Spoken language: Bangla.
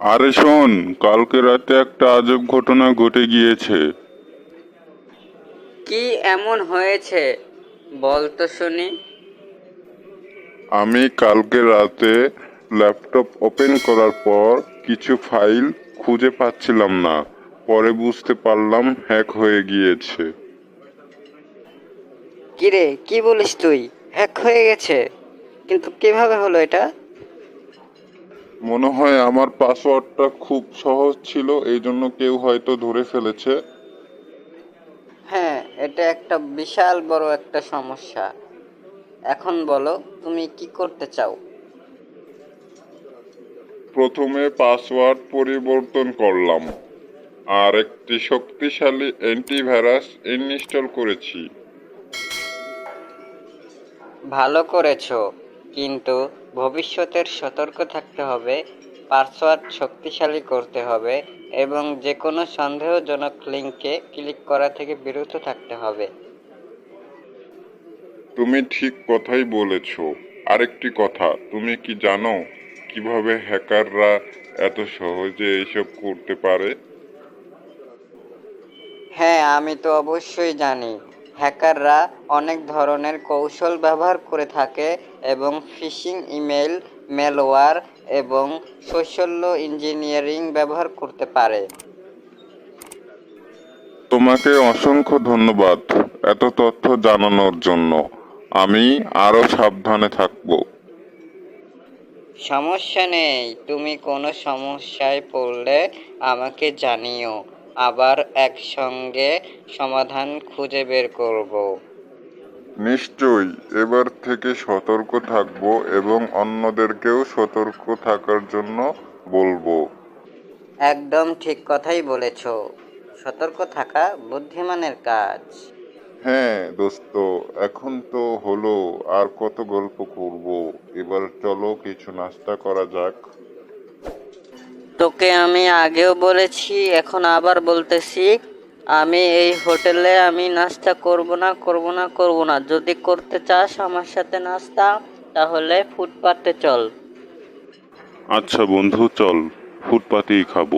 আরে শোন কালকে রাতে একটা আজব ঘটনা ঘটে গিয়েছে। কি এমন হয়েছে? বল তো শুনি। আমি কালকে রাতে ল্যাপটপ ওপেন করার পর কিছু ফাইল খুঁজে পাচ্ছিলাম না। পরে বুঝতে পারলাম হ্যাক হয়ে গিয়েছে। কিরে কি বলিস তুই? হ্যাক হয়ে গেছে। কিন্তু কীভাবে হলো এটা? মনে হয় আমার পাসওয়ার্ডটা খুব সহজ ছিল এই জন্য কেউ হয়তো ধরে ফেলেছে। হ্যাঁ এটা একটা বিশাল বড় একটা সমস্যা। এখন বলো তুমি কি করতে চাও? প্রথমে পাসওয়ার্ড পরিবর্তন করলাম। আর একটি শক্তিশালী অ্যান্টিভাইরাস ইনস্টল করেছি। ভালো করেছ। কিন্তু ভবিষ্যতের সতর্ক থাকতে হবে পাসওয়ার্ড শক্তিশালী করতে হবে এবং যে কোনো সন্দেহজনক লিঙ্কে ক্লিক করা থেকে বিরত থাকতে হবে। তুমি ঠিক কথাই বলেছ। আরেকটি কথা তুমি কি জানো কীভাবে হ্যাকাররা এত সহজে এইসব করতে পারে? হ্যাঁ আমি তো অবশ্যই জানি। হ্যাকাররা অনেক ধরনের কৌশল ব্যবহার করে থাকে এবং ফিশিং ইমেল মেলওয়্যার এবং শৈশল্য ইঞ্জিনিয়ারিং ব্যবহার করতে পারে। তোমাকে অসংখ্য ধন্যবাদ এত তথ্য জানানোর জন্য। আমি আরও সাবধানে থাকব। সমস্যা নেই তুমি কোনো সমস্যায় পড়লে আমাকে জানিও। আবার একসঙ্গে সমাধান খুঁজে বের করব। নিশ্চয়ই এবার থেকে সতর্ক থাকব এবং অন্যদেরকেও সতর্ক থাকার জন্য বলব। একদম ঠিক কথাই বলেছ। সতর্ক থাকা বুদ্ধিমানের কাজ। হ্যাঁ দোস্ত এখন তো হলো আর কত গল্প করব। এবার চলো কিছু নাস্তা করা যাক। তোকে আমি আগেও বলেছি, এখন আবার বলতেছি, আমি এই হোটেলে আমি নাস্তা করব না করব না করব না। যদি করতে চাস আমার সাথে নাস্তা, তাহলে ফুটপাতে চল। আচ্ছা বন্ধু, চল, ফুটপাতেই খাব।